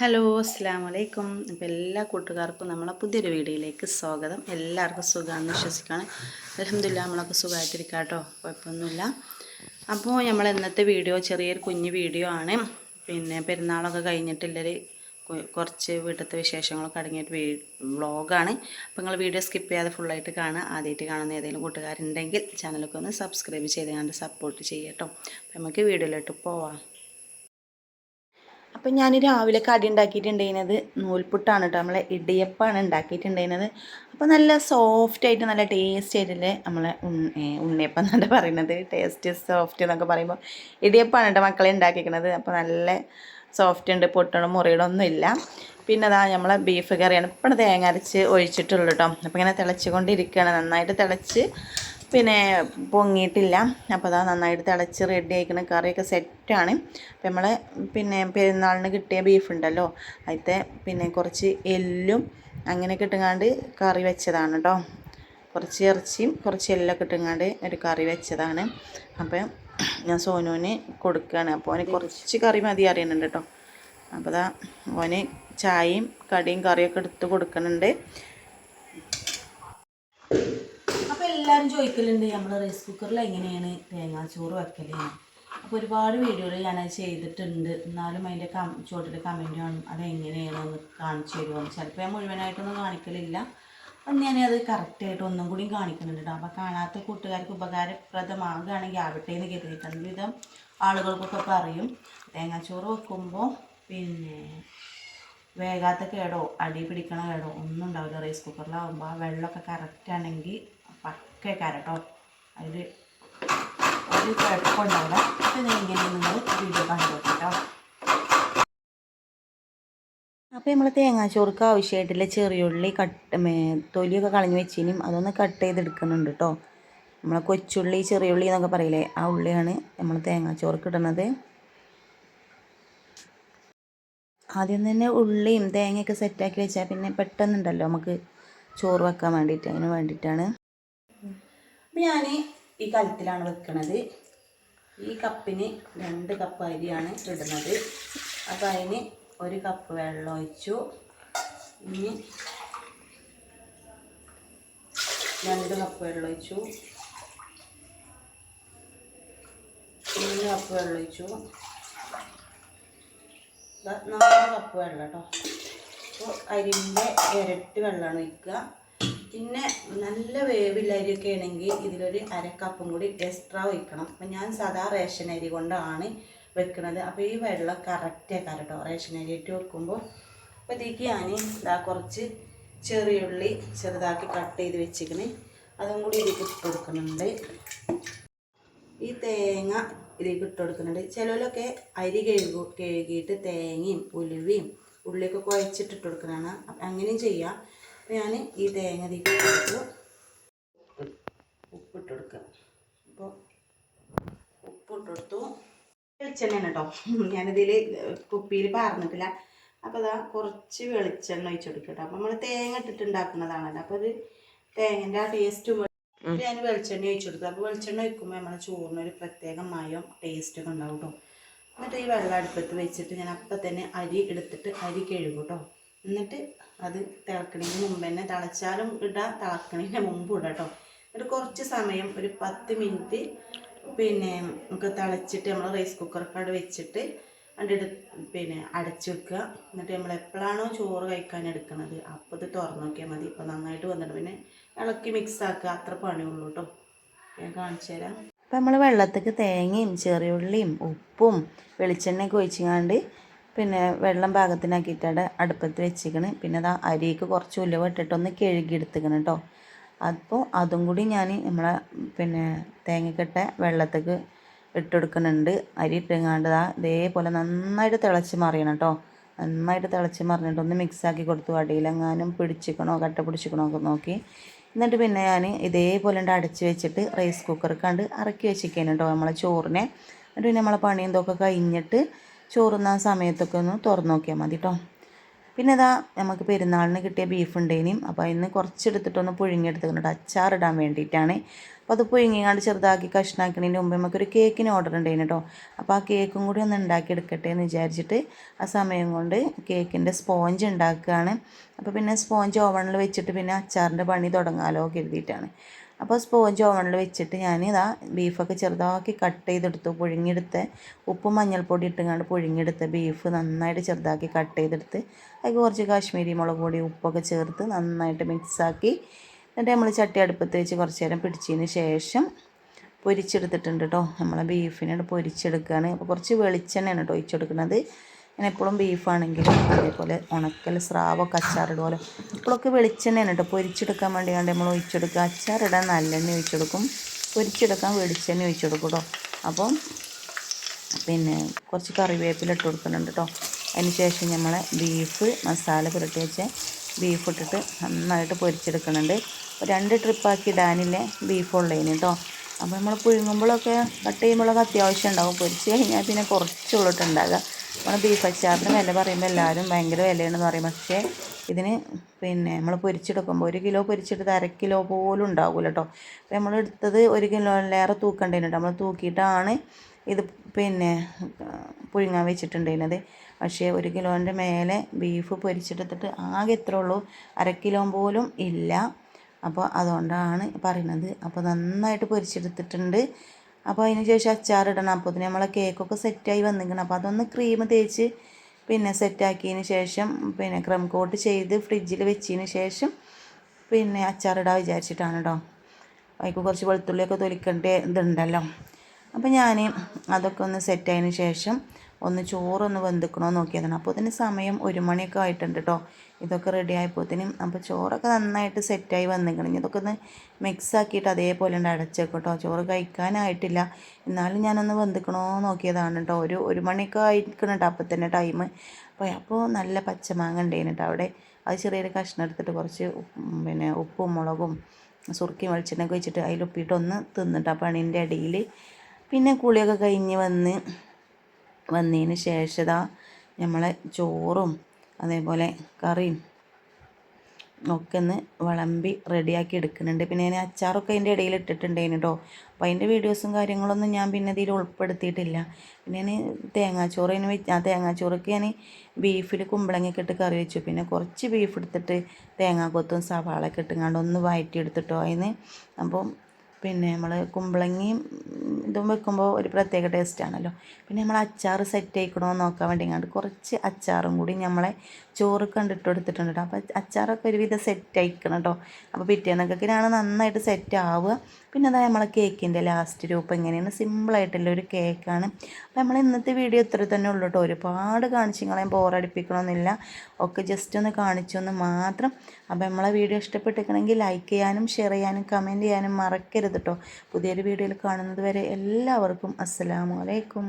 Hello അസ്സാം വലൈക്കും അപ്പോൾ എല്ലാ കൂട്ടുകാർക്കും നമ്മളെ പുതിയൊരു വീഡിയോയിലേക്ക് സ്വാഗതം. എല്ലാവർക്കും സുഖമാണെന്ന് വിശ്വസിക്കുകയാണ്. അലഹമില്ല നമ്മളൊക്കെ സുഖമായിട്ടിരിക്കുക കേട്ടോ കുഴപ്പമൊന്നുമില്ല. അപ്പോൾ നമ്മൾ ഇന്നത്തെ വീഡിയോ ചെറിയൊരു കുഞ്ഞു വീഡിയോ ആണ്. പിന്നെ പെരുന്നാളൊക്കെ കഴിഞ്ഞിട്ടുള്ളൊരു കുറച്ച് വീട്ടിലത്തെ വിശേഷങ്ങളൊക്കെ അടങ്ങിയിട്ട് വീ വ്ളോഗാണ്. അപ്പോൾ നിങ്ങൾ വീഡിയോ സ്കിപ്പ് ചെയ്യാതെ ഫുള്ളായിട്ട് കാണുക. ആദ്യമായിട്ട് കാണുന്ന ഏതെങ്കിലും കൂട്ടുകാരുണ്ടെങ്കിൽ ചാനലൊക്കെ ഒന്ന് സബ്സ്ക്രൈബ് ചെയ്ത് കണ്ട് സപ്പോർട്ട് ചെയ്യട്ടോ. അപ്പോൾ നമുക്ക് വീഡിയോയിലോട്ട് പോവാം. അപ്പം ഞാൻ രാവിലെ കടി ഉണ്ടാക്കിയിട്ടുണ്ടായിരുന്നത് നൂൽപുട്ടാണ് കേട്ടോ നമ്മളെ ഇടിയപ്പാണ് ഉണ്ടാക്കിയിട്ടുണ്ടായിരുന്നത്. അപ്പോൾ നല്ല സോഫ്റ്റ് ആയിട്ട് നല്ല ടേസ്റ്റ് ആയിട്ടല്ലേ നമ്മളെ ഉണ്ണിയപ്പം എന്നാണ് പറയുന്നത്. ടേസ്റ്റ് സോഫ്റ്റ് എന്നൊക്കെ പറയുമ്പോൾ ഇടിയപ്പാണ് കേട്ടോ മക്കളെ ഉണ്ടാക്കിയിരിക്കുന്നത്. അപ്പോൾ നല്ല സോഫ്റ്റ് ഉണ്ട്. പൊട്ടണം മുറിയണമൊന്നും ഇല്ല. പിന്നെ അതാ നമ്മളെ ബീഫ് കറിയാണ്. ഇപ്പം തേങ്ങ അരച്ച് ഒഴിച്ചിട്ടുള്ളൂ കേട്ടോ അപ്പോൾ ഇങ്ങനെ തിളച്ചുകൊണ്ടിരിക്കുകയാണ്. നന്നായിട്ട് തിളച്ച് പിന്നെ പൊങ്ങിയിട്ടില്ല. അപ്പോൾ അതാ നന്നായിട്ട് തിളച്ച് റെഡി ആയിക്കണ. കറിയൊക്കെ സെറ്റാണ് അപ്പോൾ നമ്മൾ പിന്നെ പെരുന്നാളിന് കിട്ടിയ ബീഫ് ഉണ്ടല്ലോ അതിലത്തെ പിന്നെ കുറച്ച് എല്ലും അങ്ങനെ ഇട്ടുങ്ങാണ്ട് കറി വെച്ചതാണ് കേട്ടോ കുറച്ച് ഇറച്ചിയും കുറച്ച് എല്ലൊക്കെ ഇട്ടുങ്ങാണ്ട് ഒരു കറി വെച്ചതാണ്. അപ്പം ഞാൻ സോനുവിന് കൊടുക്കുകയാണ് അപ്പോൾ അവന് കുറച്ച് കറി മതി അറിയുന്നുണ്ട് കേട്ടോ അപ്പോൾ അതാ ഓന് ചായയും കടിയും കറിയൊക്കെ എടുത്ത് കൊടുക്കുന്നുണ്ട് അപ്പോൾ എല്ലാവരും ചോദിക്കലുണ്ട് നമ്മൾ റൈസ് കുക്കറിൽ എങ്ങനെയാണ് തേങ്ങാച്ചോറ് വെക്കൽ അപ്പോൾ ഒരുപാട് വീഡിയോകൾ ഞാനത് ചെയ്തിട്ടുണ്ട്. എന്നാലും അതിന്റെ കം ചോട്ടിൽ കമന്റ് കാണും അതെങ്ങനെയാണെന്ന് കാണിച്ചു തരുമോ? ചിലപ്പോൾ ഞാൻ മുഴുവനായിട്ടൊന്നും കാണിക്കലില്ല. അപ്പം ഞാനത് കറക്റ്റായിട്ട് ഒന്നും കൂടി കാണിക്കുന്നുണ്ട് കേട്ടോ അപ്പോൾ കാണാത്ത കൂട്ടുകാർക്ക് ഉപകാരപ്രദമാകുകയാണെങ്കിൽ ആവട്ടെ എന്ന് കരുതിയിട്ടുണ്ട് വിധം ആളുകൾക്കൊക്കെ പറയും. തേങ്ങാച്ചോറ് വെക്കുമ്പോൾ പിന്നെ വേഗാത്ത കേടോ അടി പിടിക്കണ കേടോ ഒന്നും ഉണ്ടാവില്ല. റൈസ് കുക്കറിലാവുമ്പോൾ ആ വെള്ളമൊക്കെ കറക്റ്റ് ആണെങ്കിൽ പക്കേക്കാരം കേട്ടോ അതിൽ ഒരു കുഴപ്പമുണ്ടാവില്ല ഞാൻ ഇങ്ങനെ നിങ്ങൾ വീഡിയോ കണ്ടു അപ്പോൾ നമ്മൾ തേങ്ങാച്ചോർക്ക് ആവശ്യമായിട്ടുള്ള ചെറിയുള്ളി കട്ട് തൊലിയൊക്കെ കളഞ്ഞ് വെച്ചിനും അതൊന്ന് കട്ട് ചെയ്തെടുക്കുന്നുണ്ട് കേട്ടോ. നമ്മൾ കൊച്ചുള്ളി ചെറിയുള്ളി എന്നൊക്കെ പറയില്ലേ? ആ ഉള്ളിയാണ് നമ്മൾ തേങ്ങാച്ചോർക്ക് ഇടുന്നത്. ആദ്യം തന്നെ ഉള്ളിയും തേങ്ങയൊക്കെ സെറ്റാക്കി വെച്ചാൽ പിന്നെ പെട്ടെന്നുണ്ടല്ലോ നമുക്ക് ചോറ് വെക്കാൻ വേണ്ടിയിട്ട് അതിന് വേണ്ടിയിട്ടാണ്. അപ്പം ഞാൻ ഈ കലത്തിലാണ് വെക്കുന്നത് ഈ കപ്പിന് രണ്ട് കപ്പ് അരിയാണ് ഇടുന്നത്. അപ്പം അതിന് ഒരു കപ്പ് വെള്ളം ഒഴിച്ചു. ഇനി രണ്ട് കപ്പ് വെള്ളം ഒഴിച്ചു. മൂന്ന് കപ്പ് വെള്ളം ഒഴിച്ചു. നാല് കപ്പ് വെള്ളം കേട്ടോ. അപ്പോൾ അരിന്റെ ഇരട്ടി വെള്ളമാണ് ഒഴിക്കുക. പിന്നെ നല്ല വേവില്ല അരിയൊക്കെ ആണെങ്കിൽ ഇതിലൊരു അരക്കപ്പും കപ്പും കൂടി എക്സ്ട്രാ ഒഴിക്കണം. അപ്പം ഞാൻ സാധാ റേഷൻ അരി കൊണ്ടാണ് വെക്കുന്നത് അപ്പോൾ ഈ വെള്ളം കറക്റ്റ് ആക്കാം കേട്ടോ റേഷൻ അരി ഇട്ട് വെക്കുമ്പോൾ അപ്പോൾ ഇതിലേക്ക് ഞാൻ ഇതാ കുറച്ച് ചെറിയുള്ളി ചെറുതാക്കി കട്ട് ചെയ്ത് വെച്ചിക്കണേ അതും കൂടി ഇതിലേക്ക് ഇട്ട് കൊടുക്കുന്നുണ്ട്. ഈ തേങ്ങ ഇതിലേക്ക് ഇട്ട് കൊടുക്കുന്നുണ്ട്. ചിലരൊക്കെ അരി കഴുകു കഴുകിയിട്ട് തേങ്ങയും ഉലുവയും ഉള്ളിയൊക്കെ കുഴച്ചിട്ടിട്ട് കൊടുക്കുന്നതാണ്. അങ്ങനെയും ചെയ്യാം. അപ്പം ഞാൻ ഈ തേങ്ങ ഇട്ട്. കൊടുത്തു ഉപ്പിട്ട് കൊടുക്കുക അപ്പോൾ ഉപ്പിട്ട് കൊടുത്തു വെളിച്ചെണ്ണ കേട്ടോ. ഞാനിതിൽ കുപ്പിയിൽ പാർന്നിട്ടില്ല. അപ്പോൾ അതാ കുറച്ച് വെളിച്ചെണ്ണ ഒഴിച്ച് കൊടുക്കുക കേട്ടോ അപ്പോൾ നമ്മൾ തേങ്ങ ഇട്ടിട്ടുണ്ടാക്കുന്നതാണല്ലോ അപ്പോൾ അത് തേങ്ങന്റെ ആ ടേസ്റ്റ് ഞാൻ വെളിച്ചെണ്ണ ഒഴിച്ചു കൊടുത്തു അപ്പോൾ വെളിച്ചെണ്ണ ഒഴിക്കുമ്പോൾ നമ്മുടെ ചോറിന് ഒരു പ്രത്യേക മയം ടേസ്റ്റൊക്കെ ഉണ്ടാവും കേട്ടോ. എന്നിട്ട് ഈ വെള്ളം അടുപ്പത്ത് വെച്ചിട്ട് ഞാൻ അപ്പം തന്നെ അരി എടുത്തിട്ട് അരി കഴുകും കേട്ടോ. എന്നിട്ട് അത് തിളക്കണതിന് മുമ്പ് തന്നെ തിളച്ചാലും ഇടാം തിളക്കണതിന് മുമ്പ് ഇടാം കേട്ടോ എന്നിട്ട് കുറച്ച് സമയം ഒരു പത്ത് മിനിറ്റ് പിന്നെ നമുക്ക് തിളച്ചിട്ട് നമ്മൾ റൈസ് കുക്കറൊക്കെ അവിടെ വെച്ചിട്ട് അതിന്റെ പിന്നെ അടച്ച് വെക്കുക. എന്നിട്ട് നമ്മൾ എപ്പോഴാണോ ചോറ് കഴിക്കാൻ എടുക്കുന്നത് അപ്പോൾ ഇത് തുറന്നു നോക്കിയാൽ മതി. ഇപ്പോൾ നന്നായിട്ട് വന്നിട്ട് പിന്നെ ഇളക്കി മിക്സ് ആക്കുക. അത്ര പണിയുള്ളൂ കേട്ടോ ഞാൻ കാണിച്ചു തരാം. അപ്പം നമ്മൾ വെള്ളത്തേക്ക് തേങ്ങയും ചെറിയുള്ളിയും ഉപ്പും വെളിച്ചെണ്ണയൊക്കെ ഒഴിച്ചിങ്ങാണ്ട് പിന്നെ വെള്ളം പാകത്തിനാക്കിയിട്ടാണ് അടുപ്പത്ത് വെച്ചിക്കണ് പിന്നെ അത് അരിക്ക് കുറച്ച് ഉലുവ ഇട്ടിട്ടൊന്ന് കഴുകി എടുത്തിക്കണം കേട്ടോ അപ്പോൾ അതും കൂടി ഞാൻ നമ്മളെ പിന്നെ തേങ്ങക്കെട്ട വെള്ളത്തേക്ക് ഇട്ടെടുക്കുന്നുണ്ട് അരി ഇട്ടുങ്ങാണ്ട് ദാ ഇതേപോലെ നന്നായിട്ട് തിളച്ച് മറിയണം കേട്ടോ നന്നായിട്ട് തിളച്ച് മറിഞ്ഞിട്ട് ഒന്ന് മിക്സാക്കി കൊടുത്തു. അടിയിലെങ്ങാനും പിടിച്ചിക്കണോ കട്ട പിടിച്ചിക്കണോ ഒക്കെ നോക്കി. എന്നിട്ട് പിന്നെ ഞാൻ ഇതേപോലെ ഉണ്ട് അടച്ച് വെച്ചിട്ട് റൈസ് കുക്കർ കണ്ട് ഇറക്കി വെച്ചിരിക്കാൻ കേട്ടോ നമ്മളെ ചോറിനെ. എന്നിട്ട് പിന്നെ നമ്മളെ പണിയും എന്തൊക്കെ കഴിഞ്ഞിട്ട് ചോറുന്ന സമയത്തൊക്കെ ഒന്ന് തുറന്ന് നോക്കിയാൽ മതി കേട്ടോ പിന്നെ ഇതാ നമുക്ക് പെരുന്നാളിന് കിട്ടിയ ബീഫ് ഉണ്ടേനും. അപ്പോൾ അതിന് കുറച്ചെടുത്തിട്ടൊന്ന് പുഴുങ്ങിയെടുത്തിട്ടുണ്ട്. അച്ചാറിടാൻ വേണ്ടിയിട്ടാണ് അപ്പോൾ അത് പുഴുങ്ങിങ്ങാണ്ട് ചെറുതാക്കി കഷ്ണാക്കണതിന് മുമ്പ് നമുക്കൊരു കേക്കിന് ഓർഡർ ഉണ്ടായിരുന്നു കേട്ടോ അപ്പോൾ ആ കേക്കും കൂടി ഒന്ന് ഉണ്ടാക്കി എടുക്കട്ടെ എന്ന് വിചാരിച്ചിട്ട് ആ സമയം കൊണ്ട് കേക്കിന്റെ സ്പോഞ്ച് ഉണ്ടാക്കുകയാണ് അപ്പോൾ പിന്നെ സ്പോഞ്ച് ഓവണിൽ വെച്ചിട്ട് പിന്നെ അച്ചാറിന്റെ പണി തുടങ്ങാമല്ലോ കരുതിയിട്ടാണ് അപ്പോൾ സ്പോഞ്ച് ഓവണിൽ വെച്ചിട്ട് ഞാൻ ഇതാ ബീഫൊക്കെ ചെറുതാക്കി കട്ട് ചെയ്തെടുത്തു പുഴുങ്ങിയെടുത്ത് ഉപ്പും മഞ്ഞൾപ്പൊടി ഇട്ടുകൊണ്ട് പുഴുങ്ങിയെടുത്ത് ബീഫ് നന്നായിട്ട് ചെറുതാക്കി കട്ട് ചെയ്തെടുത്ത് അതിൽ കുറച്ച് കാശ്മീരി മുളക് പൊടി ഉപ്പൊക്കെ ചേർത്ത് നന്നായിട്ട് മിക്സാക്കി എന്നിട്ട് നമ്മൾ ചട്ടി അടുപ്പത്ത് വെച്ച് കുറച്ച് നേരം പിടിച്ചതിന് ശേഷം പൊരിച്ചെടുത്തിട്ടുണ്ട് കേട്ടോ. നമ്മളെ ബീഫിനോട് പൊരിച്ചെടുക്കുകയാണ് അപ്പോൾ കുറച്ച് വെളിച്ചെണ്ണയാണ് കേട്ടോ ഒഴിച്ചെടുക്കുന്നത്. ഞാൻ എപ്പോഴും ബീഫാണെങ്കിലും അതേപോലെ ഉണക്കൽ സ്രാവൊക്കെ അച്ചാറിടുമല്ലോ ഇപ്പോഴൊക്കെ വെളിച്ചെണ്ണയാണ് കേട്ടോ പൊരിച്ചെടുക്കാൻ വേണ്ടി കണ്ട് നമ്മൾ ഒഴിച്ചെടുക്കുക. അച്ചാറിടാൻ നല്ലെണ്ണ ഒഴിച്ചെടുക്കും. പൊരിച്ചെടുക്കാൻ വെളിച്ചെണ്ണ ഒഴിച്ചെടുക്കും കേട്ടോ അപ്പം പിന്നെ കുറച്ച് കറിവേപ്പില ഇട്ട് കൊടുക്കുന്നുണ്ട് കേട്ടോ അതിന് ശേഷം നമ്മൾ ബീഫ് മസാല പുരട്ടി വെച്ച് ബീഫ് ഇട്ടിട്ട് നന്നായിട്ട് പൊരിച്ചെടുക്കുന്നുണ്ട്. രണ്ട് ട്രിപ്പാക്കി ഇടാനില്ലേ ബീഫ് ഉള്ളതിന് കേട്ടോ അപ്പോൾ നമ്മൾ പുഴുങ്ങുമ്പോഴൊക്കെ കട്ട് ചെയ്യുമ്പോഴൊക്കെ അത്യാവശ്യം ഉണ്ടാവും. പൊരിച്ച് കഴിഞ്ഞാൽ പിന്നെ കുറച്ചുള്ളിട്ടുണ്ടാകുക നമ്മൾ ബീഫ് അച്ചാറിന് വില പറയുമ്പോൾ എല്ലാവരും ഭയങ്കര വിലയാണെന്ന് പറയും. പക്ഷേ ഇതിന് പിന്നെ നമ്മൾ പൊരിച്ചെടുക്കുമ്പോൾ ഒരു കിലോ പൊരിച്ചെടുത്ത് അര കിലോ പോലും ഉണ്ടാവില്ല കേട്ടോ അപ്പോൾ നമ്മൾ എടുത്തത് ഒരു കിലോയിലേറെ തൂക്കേണ്ടതിനുണ്ട് നമ്മൾ തൂക്കിയിട്ടാണ് ഇത് പിന്നെ പുഴുങ്ങാൻ വെച്ചിട്ടുണ്ടായിരുന്നത്. പക്ഷേ ഒരു കിലോന്റെ മേലെ ബീഫ് പൊരിച്ചെടുത്തിട്ട് ആകെ എത്ര ഉള്ളൂ. അര കിലോ പോലും ഇല്ല. അപ്പോൾ അതുകൊണ്ടാണ് പറയുന്നത് അപ്പോൾ നന്നായിട്ട് പൊരിച്ചെടുത്തിട്ടുണ്ട്. അപ്പോൾ അതിന് ശേഷം അച്ചാറിടണം. അപ്പോൾ അതിന് നമ്മളെ കേക്കൊക്കെ സെറ്റായി വന്നിരിക്കണം. അപ്പോൾ അതൊന്ന് ക്രീം തേച്ച് പിന്നെ സെറ്റാക്കിയതിന് ശേഷം പിന്നെ ക്രം കോട്ട് ചെയ്ത് ഫ്രിഡ്ജിൽ വെച്ചതിന് ശേഷം പിന്നെ അച്ചാറിടാൻ വിചാരിച്ചിട്ടാണ് കേട്ടോ അതിക്ക് കുറച്ച് വെളുത്തുള്ളിയൊക്കെ തൊലിക്കേണ്ട ഇതുണ്ടല്ലോ. അപ്പോൾ ഞാൻ അതൊക്കെ ഒന്ന് സെറ്റായതിന് ശേഷം ഒന്ന് ചോറൊന്ന് വെന്തിക്കണോ നോക്കിയതാണ്. അപ്പോൾ ഇതിന് സമയം ഒരു മണിയൊക്കെ ആയിട്ടുണ്ട് കേട്ടോ ഇതൊക്കെ റെഡി ആയപ്പോഴത്തേനും അപ്പോൾ ചോറൊക്കെ നന്നായിട്ട് സെറ്റായി വന്നിക്കണം. ഇതൊക്കെ ഒന്ന് മിക്സ് ആക്കിയിട്ട് അതേപോലെ ഉണ്ട് അടച്ചേക്കും കേട്ടോ ചോറ് കഴിക്കാനായിട്ടില്ല. എന്നാലും ഞാനൊന്ന് വെന്തിക്കണോ നോക്കിയതാണ് കേട്ടോ ഒരു ഒരു മണിയൊക്കെ ആയിരിക്കണം കേട്ടോ അപ്പോൾ തന്നെ ടൈം അപ്പോൾ അപ്പോൾ നല്ല പച്ചമാങ്ങ ഉണ്ടായിരുന്നു കേട്ടോ അവിടെ. അത് ചെറിയൊരു കഷ്ണം എടുത്തിട്ട് കുറച്ച് പിന്നെ ഉപ്പും മുളകും സുറുക്കി വെളിച്ചെണ്ണയൊക്കെ വെച്ചിട്ട് അതിലൊപ്പിയിട്ട് ഒന്ന് തിന്നിട്ട് അപ്പോൾ ഇടയിൽ പിന്നെ കുളിയൊക്കെ കഴിഞ്ഞ് വന്ന് വന്നതിന് ശേഷം നമ്മളെ ചോറും അതേപോലെ കറിയും ഒക്കെ ഒന്ന് വിളമ്പി റെഡിയാക്കി എടുക്കുന്നുണ്ട്. പിന്നെ ഞാൻ അച്ചാറൊക്കെ അതിന്റെ ഇടയിൽ ഇട്ടിട്ടുണ്ടായിരുന്നു കേട്ടോ അപ്പോൾ അതിന്റെ വീഡിയോസും കാര്യങ്ങളൊന്നും ഞാൻ പിന്നെ ഇതിൽ ഉൾപ്പെടുത്തിയിട്ടില്ല. പിന്നെ ഞാൻ തേങ്ങാച്ചോറിന് വെച്ച് ആ തേങ്ങാച്ചോറൊക്കെ ഞാൻ ബീഫിൽ കുമ്പളങ്ങയൊക്കെ ഇട്ട് കറി വെച്ചു. പിന്നെ കുറച്ച് ബീഫ് എടുത്തിട്ട് തേങ്ങാക്കൊത്തും സവാളയൊക്കെ ഇട്ടുങ്ങാണ്ട് ഒന്ന് വഴറ്റിയെടുത്തിട്ടോ അതിന്. അപ്പം പിന്നെ നമ്മൾ കുമ്പളങ്ങിയും ഇതും വെക്കുമ്പോൾ ഒരു പ്രത്യേക ടേസ്റ്റാണല്ലോ പിന്നെ നമ്മൾ അച്ചാർ സെറ്റ് ആയിക്കണോ നോക്കാൻ വേണ്ടി കണ്ട് കുറച്ച് അച്ചാറും കൂടി നമ്മളെ ചോറ് കണ്ടിട്ട് എടുത്തിട്ടുണ്ട് കേട്ടോ അപ്പോൾ അച്ചാറൊക്കെ ഒരുവിധം സെറ്റ് ആയിക്കണം കേട്ടോ അപ്പോൾ പിറ്റേന്നൊക്കെയാണ് നന്നായിട്ട് സെറ്റ് ആവുക. പിന്നെ അതായത് നമ്മളെ കേക്കിന്റെ ലാസ്റ്റ് രൂപം എങ്ങനെയാണ്? സിമ്പിളായിട്ടുള്ള ഒരു കേക്കാണ് അപ്പോൾ നമ്മൾ ഇന്നത്തെ വീഡിയോ ഇത്ര തന്നെ ഉള്ളൂ കേട്ടോ ഒരുപാട് കാണിച്ച് നിങ്ങളെ ബോറടിപ്പിക്കണമെന്നില്ല ഒക്കെ ജസ്റ്റ് ഒന്ന് കാണിച്ചു എന്ന് മാത്രം. അപ്പോൾ നമ്മളെ വീഡിയോ ഇഷ്ടപ്പെട്ടിരിക്കണമെങ്കിൽ ലൈക്ക് ചെയ്യാനും ഷെയർ ചെയ്യാനും കമന്റ് ചെയ്യാനും മറക്കരുത് കേട്ടോ പുതിയൊരു വീഡിയോയിൽ കാണുന്നത് വരെ എല്ലാവർക്കും അസ്സലാമു അലൈക്കും.